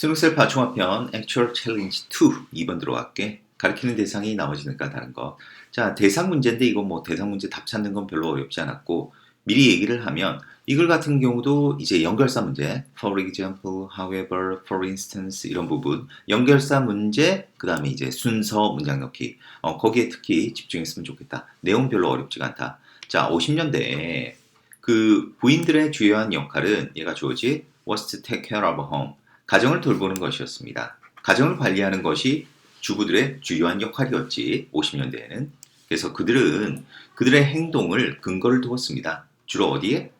수능셀파 종합편 Actual Challenge 2 2번 들어갈게. 가리키는 대상이 나머지니까 다른 거. 자, 대상 문제인데 이거 뭐 대상 문제 답 찾는 건 별로 어렵지 않았고 미리 얘기를 하면 이글 같은 경우도 이제 연결사 문제, for example, however, for instance 이런 부분 연결사 문제 그 다음에 이제 순서 문장 넣기 어, 거기에 특히 집중했으면 좋겠다. 내용 별로 어렵지가 않다. 자, 50년대에 그 부인들의 주요한 역할은 얘가 주어지 was to take care of home 가정을 돌보는 것이었습니다. 가정을 관리하는 것이 주부들의 주요한 역할이었지 50년대에는 그래서 그들은 그들의 행동을 근거를 두었습니다. 주로 어디에?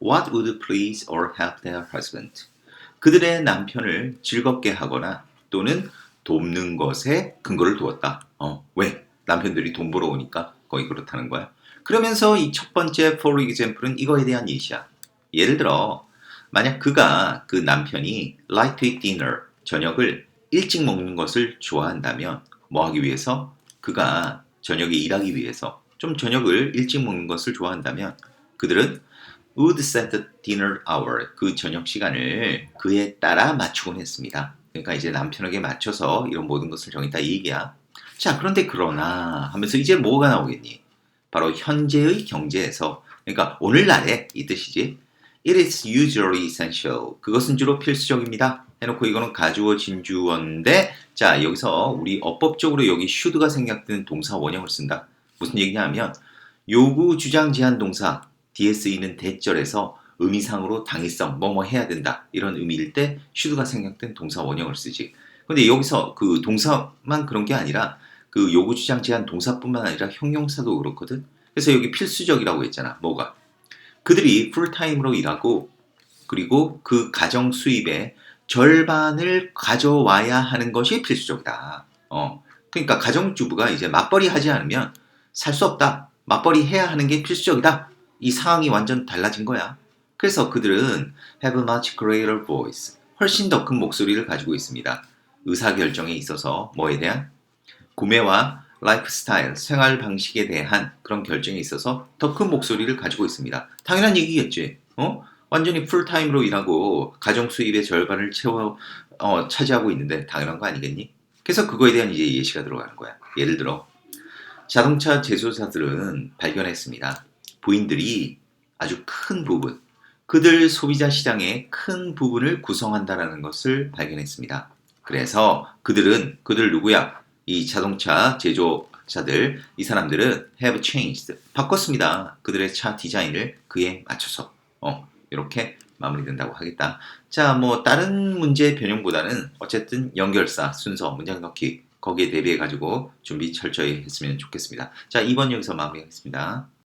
What would please or help their husband? 그들의 남편을 즐겁게 하거나 또는 돕는 것에 근거를 두었다. 어, 왜? 남편들이 돈 벌어 오니까 거의 그렇다는 거야. 그러면서 이 첫 번째 for example은 이거에 대한 예시야. 예를 들어 만약 그가 그 남편이 eat dinner 저녁을 일찍 먹는 것을 좋아한다면 뭐 하기 위해서 그가 저녁에 일하기 위해서 좀 저녁을 일찍 먹는 것을 좋아한다면 그들은 would set the dinner hour 그 저녁 시간을 그에 따라 맞추곤 했습니다. 그러니까 이제 남편에게 맞춰서 이런 모든 것을 정했다 이 얘기야. 자 그런데 그러나 하면서 이제 뭐가 나오겠니? 바로 현재의 경제에서 그러니까 오늘날에 이 뜻이지. It is usually essential. 그것은 주로 필수적입니다. 해놓고 이거는 가주어 진주어인데 자 여기서 우리 어법적으로 여기 should가 생략된 동사 원형을 쓴다. 무슨 얘기냐면 요구 주장 제한 동사 쓰이는 대절에서 의미상으로 당위성 뭐뭐 해야 된다 이런 의미일 때 should가 생략된 동사 원형을 쓰지. 근데 여기서 그 동사만 그런 게 아니라 그 요구 주장 제한 동사뿐만 아니라 형용사도 그렇거든. 그래서 여기 필수적이라고 했잖아. 뭐가? 그들이 풀타임으로 일하고 그리고 그 가정 수입의 절반을 가져와야 하는 것이 필수적이다. 어. 그러니까 가정주부가 이제 맞벌이 하지 않으면 살 수 없다. 맞벌이 해야 하는 게 필수적이다. 이 상황이 완전 달라진 거야. 그래서 그들은 have a much greater voice. 훨씬 더 큰 목소리를 가지고 있습니다. 의사결정에 있어서 뭐에 대한 구매와 라이프 스타일, 생활 방식에 대한 그런 결정에 있어서 더 큰 목소리를 가지고 있습니다. 당연한 얘기겠지. 어? 완전히 풀타임으로 일하고 가정 수입의 절반을 채워 어, 차지하고 있는데 당연한 거 아니겠니? 그래서 그거에 대한 이제 예시가 들어가는 거야. 예를 들어 자동차 제조사들은 발견했습니다. 부인들이 아주 큰 부분, 그들 소비자 시장의 큰 부분을 구성한다라는 것을 발견했습니다. 그래서 그들은 그들 누구야? 이 자동차 제조사들 이 사람들은 have changed 바꿨습니다. 그들의 차 디자인을 그에 맞춰서 어, 이렇게 마무리된다고 하겠다. 자, 뭐 다른 문제 변형보다는 어쨌든 연결사 순서 문장 넣기 거기에 대비해 가지고 준비 철저히 했으면 좋겠습니다. 자, 2번 여기서 마무리하겠습니다.